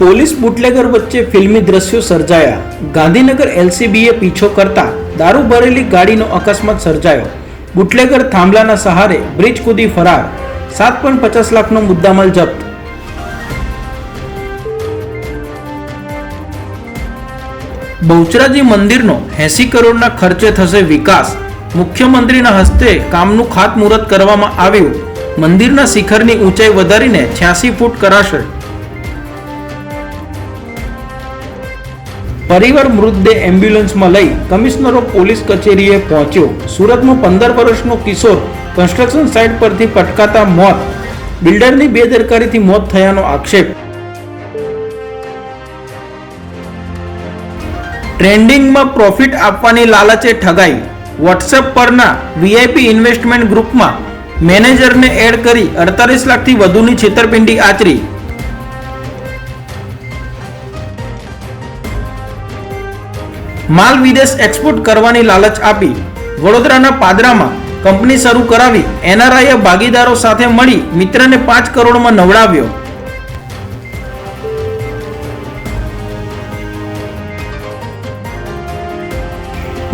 Police bootlegger વચ્ચે ફિલ્મી દ્રશ્યો સર્જાયા. ગાંધીનગર એલસીબીએ પીછો કરતા દારૂ ભરેલી ગાડીનો અકસ્માત સર્જાયો. બુટલેગર થાંભલાના સહારે બ્રિજ કૂદી ફરાર. સાત પોઈન્ટ પચાસ લાખનો મુદ્દામાલ જપ્ત. બહુચરાજી મંદિરનો એસી કરોડના ખર્ચે થશે વિકાસ. મુખ્યમંત્રીના હસ્તે કામનું ખાતમુહૂર્ત કરવામાં આવ્યું. મંદિરના શિખરની ઊંચાઈ વધારીને છ્યાસી ફૂટ કરાશે. પરિવાર મૃતદેહ એમ્બ્યુલન્સમાં લઈ કમિશનર પોલીસ કચેરીએ પહોંચ્યો. સુરતનો પંદર વર્ષનો કિશોર કન્સ્ટ્રક્શન સાઇટ પરથી પટકાતા મોત. બિલ્ડરની બેદરકારીથી મોત થયાનો આક્ષેપ. ટ્રેન્ડિંગમાં પ્રોફિટ આપવાની લાલચે ઠગાઈ. વોટ્સએપ પરના વીઆઈપી ઇન્વેસ્ટમેન્ટ ગ્રુપમાં મેનેજરને એડ કરી અડતાલીસ લાખથી વધુની છેતરપિંડી આચરી. માલ વિદેશ એક્સપોર્ટ કરવાની લાલચ આપી વડોદરાના પાદરામાં કંપની શરૂ કરાવી એનઆરઆઈએ ભાગીદારો સાથે મળી મિત્રને પાંચ કરોડમાં નવડાવ્યો.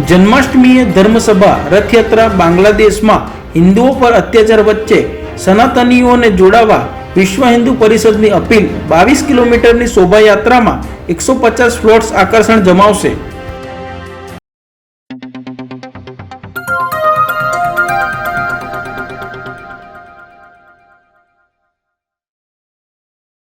જન્માષ્ટમીએ ધર્મસભા, રથયાત્રા, બાંગ્લાદેશમાં હિન્દુઓ પર અત્યાચાર વચ્ચે સનાતનીઓને જોડાવા વિશ્વ હિન્દુ પરિષદની અપીલ. બાવીસ કિલોમીટરની શોભાયાત્રામાં એકસો પચાસ ફ્લોટ્સ આકર્ષણ જમાવશે.